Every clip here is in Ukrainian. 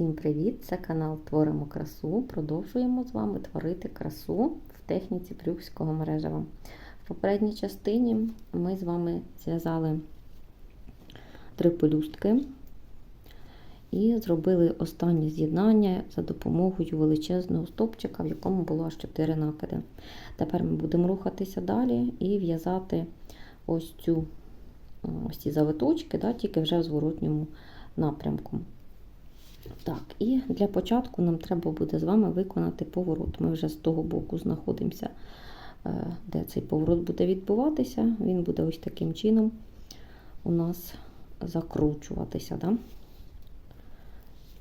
Всім привіт! Це канал Творимо красу. Продовжуємо з вами творити красу в техніці брюкського мережева. В попередній частині ми з вами зв'язали три пелюстки і зробили останнє з'єднання за допомогою величезного стопчика, в якому було аж 4 накиди. Тепер ми будемо рухатися далі і в'язати ось цю ось ці завиточки, да, тільки вже в зворотньому напрямку. Так, і для початку нам треба буде з вами виконати поворот. Ми вже з того боку знаходимося, е, де цей поворот буде відбуватися. Він буде ось таким чином у нас закручуватися. Да?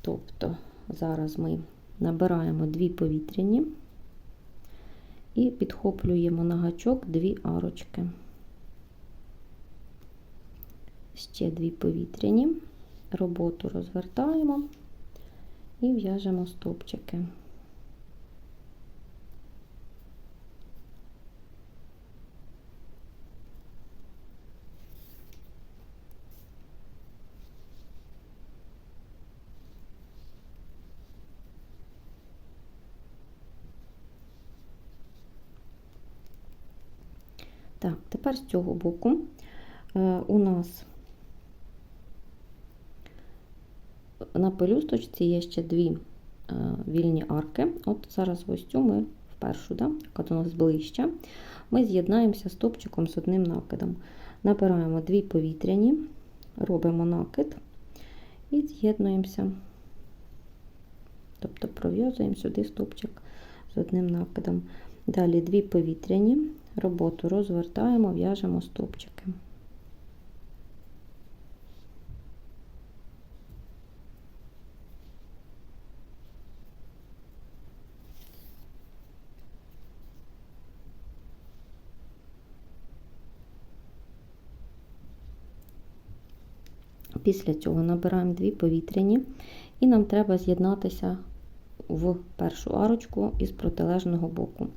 Тобто, зараз ми набираємо дві повітряні і підхоплюємо на гачок дві арочки. Ще дві повітряні, роботу розвертаємо і в'яжемо стовпчики. Так, тепер з цього боку е, у нас на пелюсточці є ще дві е, вільні арки. От зараз ось цю ми в першу, да, яка до нас ближче, ми з'єднаємося стопчиком з одним накидом. Набираємо дві повітряні, робимо накид і з'єднуємося. Тобто пров'язуємо сюди стопчик з одним накидом. Далі дві повітряні, роботу розвертаємо, в'яжемо стопчики. Після цього набираємо дві повітряні, і нам треба з'єднатися в першу арочку із протилежного боку.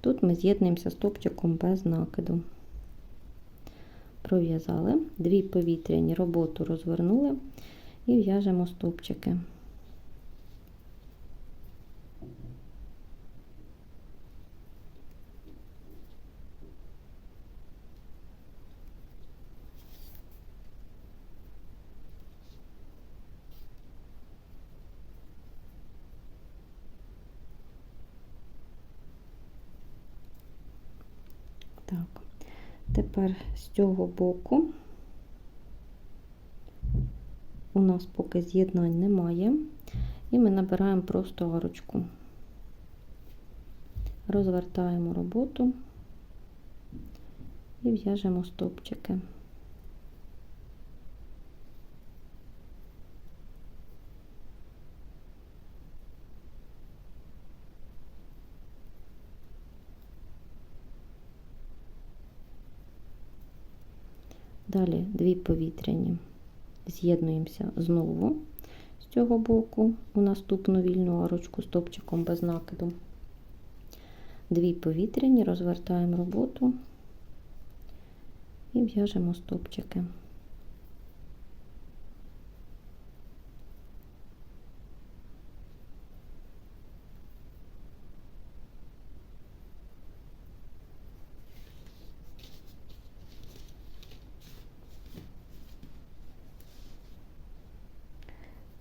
Тут ми з'єднуємося стопчиком без накиду. Пров'язали, дві повітряні роботу розвернули і в'яжемо стопчики. Так, тепер з цього боку. У нас поки з'єднань немає, і ми набираємо просто арочку, розвертаємо роботу. І в'яжемо стовпчики. Далі дві повітряні з'єднуємося знову з цього боку у наступну вільну арочку стопчиком без накиду. Дві повітряні, розвертаємо роботу і в'яжемо стопчики.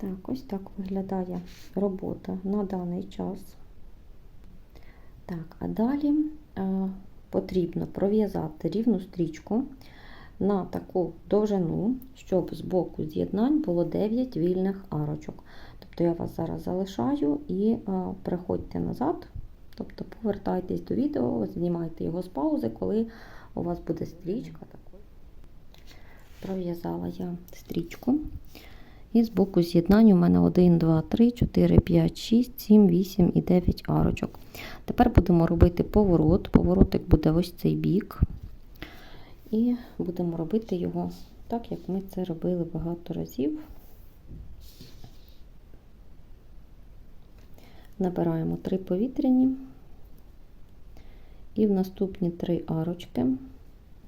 Так, ось так виглядає робота на даний час. Так, а далі е, потрібно пров'язати рівну стрічку на таку довжину, щоб з боку з'єднань було 9 вільних арочок. Тобто я вас зараз залишаю і е, приходьте назад, тобто повертайтесь до відео, знімайте його з паузи, коли у вас буде стрічка. Пров'язала я стрічку. І з боку з'єднань у мене 1, 2, 3, 4, 5, 6, 7, 8 і 9 арочок. Тепер будемо робити поворот. Поворотик буде ось цей бік. І будемо робити його так, як ми це робили багато разів. Набираємо 3 повітряні. І в наступні 3 арочки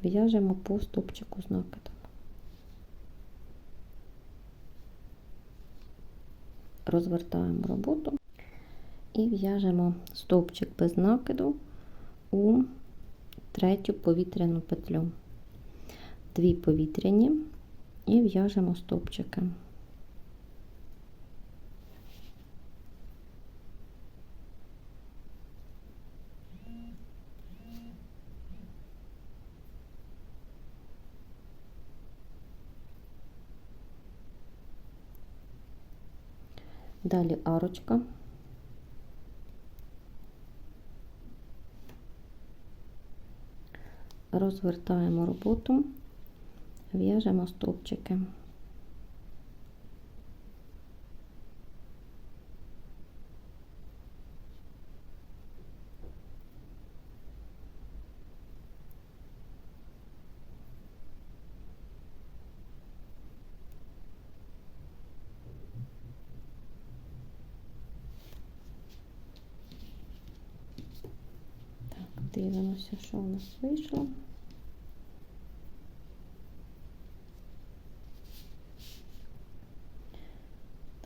в'яжемо по стопчику з накидом. Розвертаємо роботу і в'яжемо стовпчик без накиду у третю повітряну петлю. Дві повітряні і в'яжемо стовпчики. Далі арочка. Розвертаємо роботу, в'яжемо стовпчики. Так, дивимося, що у нас вийшло.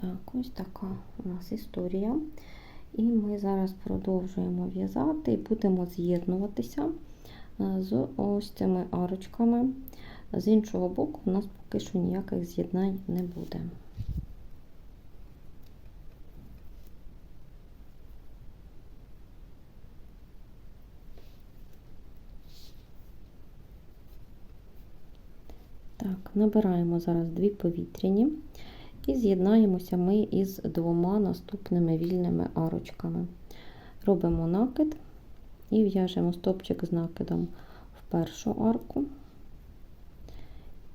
Так, ось така у нас історія. І ми зараз продовжуємо в'язати і будемо з'єднуватися е, з ось цими арочками. З іншого боку, у нас поки що ніяких з'єднань не буде. Так, набираємо зараз дві повітряні і з'єднаємося ми із двома наступними вільними арочками. Робимо накид і в'яжемо стопчик з накидом в першу арку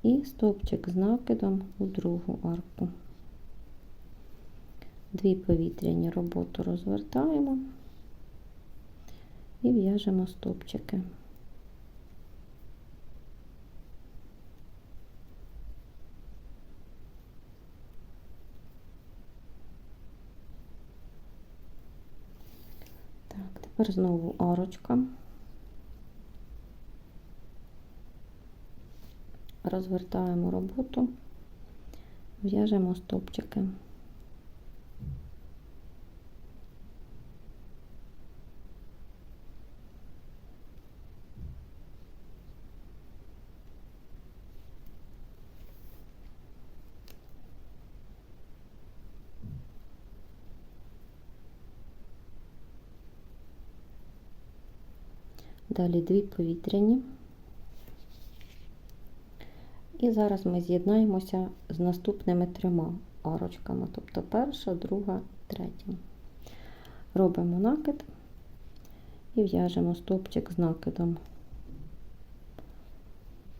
і стопчик з накидом у другу арку. Дві повітряні роботу розвертаємо і в'яжемо стопчики. Так, тепер знову арочка. Розвертаємо роботу, в'яжемо стопчики. Далі дві повітряні. І зараз ми з'єднаємося з наступними трьома арочками, тобто перша, друга, третя. Робимо накид і в'яжемо стовпчик з накидом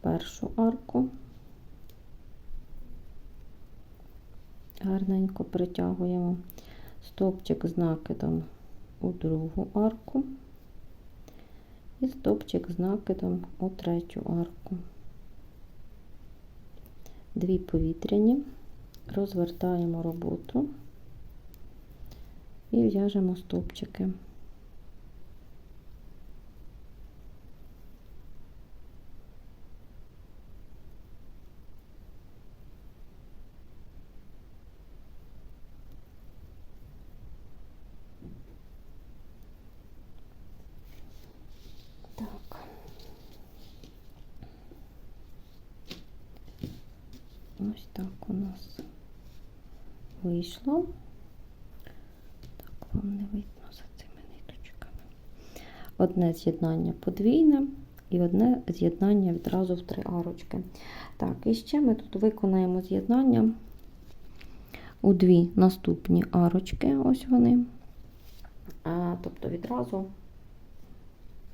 першу арку, гарненько притягуємо стовпчик з накидом у другу арку і стопчик з накидом у третю арку. Дві повітряні, розвертаємо роботу і в'яжемо стопчики. Так. Ось так у нас вийшло. Так, вам не видно за цими ниточками. Одне з'єднання подвійне і одне з'єднання відразу в три арочки. Так, і ще ми тут виконаємо з'єднання у дві наступні арочки, ось вони. А, Тобто відразу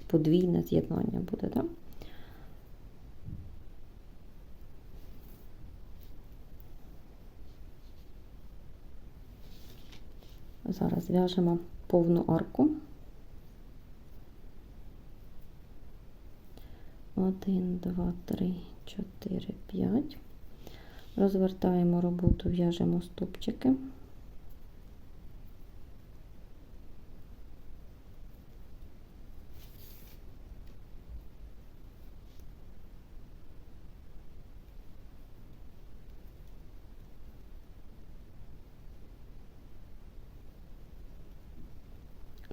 подвійне з'єднання буде, так? Зараз в'яжемо повну арку. Один, два, три, чотири, п'ять. Розвертаємо роботу, в'яжемо стопчики.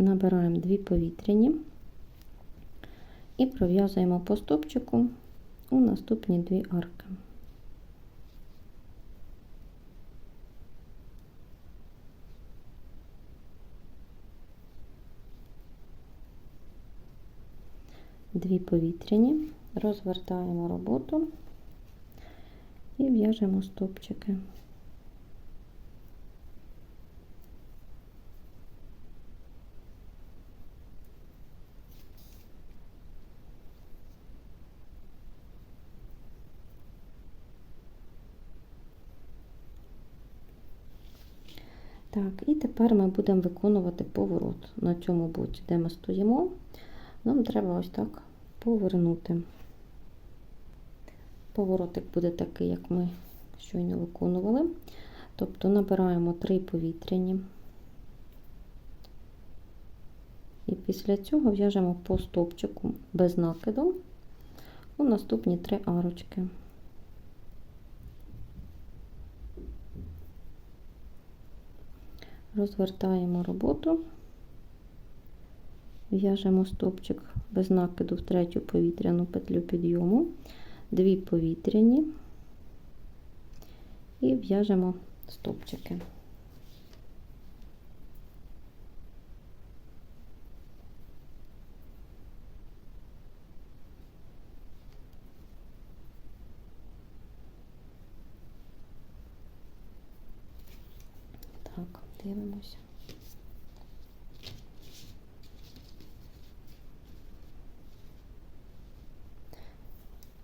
Набираємо дві повітряні і пров'язуємо по стопчику у наступні дві арки. Дві повітряні, розвертаємо роботу і в'яжемо стопчики. Так, і тепер ми будемо виконувати поворот на цьому боці, де ми стоїмо. Нам треба ось так повернути. Поворотик буде такий, як ми щойно виконували. Тобто набираємо три повітряні. І після цього в'яжемо по стопчику без накиду у наступні три арочки. Розвертаємо роботу, в'яжемо стопчик без накиду в третю повітряну петлю підйому, дві повітряні. І в'яжемо стопчики. Так, дивимося.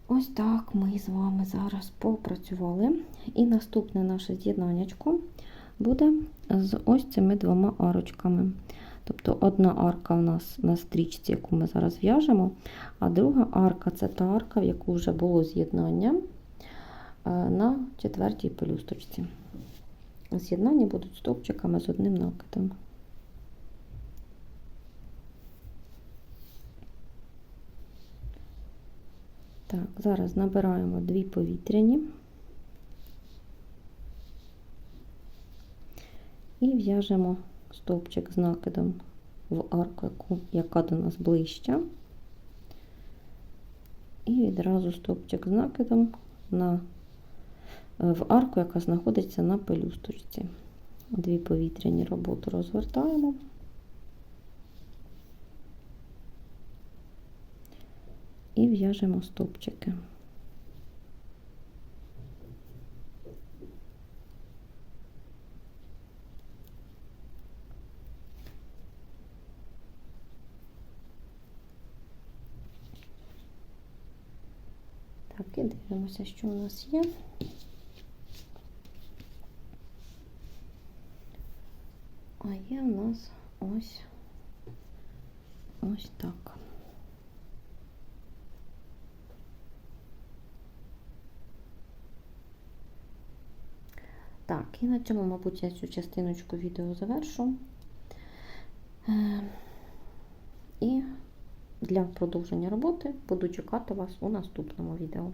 Ось так ми з вами зараз попрацювали. І наступне наше з'єднаннячко буде з ось цими двома арочками. Тобто одна арка у нас на стрічці, яку ми зараз в'яжемо, а друга арка це та арка, в яку вже було з'єднання е, на четвертій пелюсточці. З'єднання будуть стовпчиками з одним накидом. Так, зараз набираємо дві повітряні і в'яжемо стовпчик з накидом в арку, яка до нас ближча, і відразу стовпчик з накидом на в арку, яка знаходиться на пелюсточці. Дві повітряні роботи розвертаємо. І в'яжемо стопчики. Так, і дивимося, що у нас є. А є у нас ось ось так. Так, і на цьому, мабуть, я цю частиночку відео завершу. Е, І для продовження роботи буду чекати вас у наступному відео.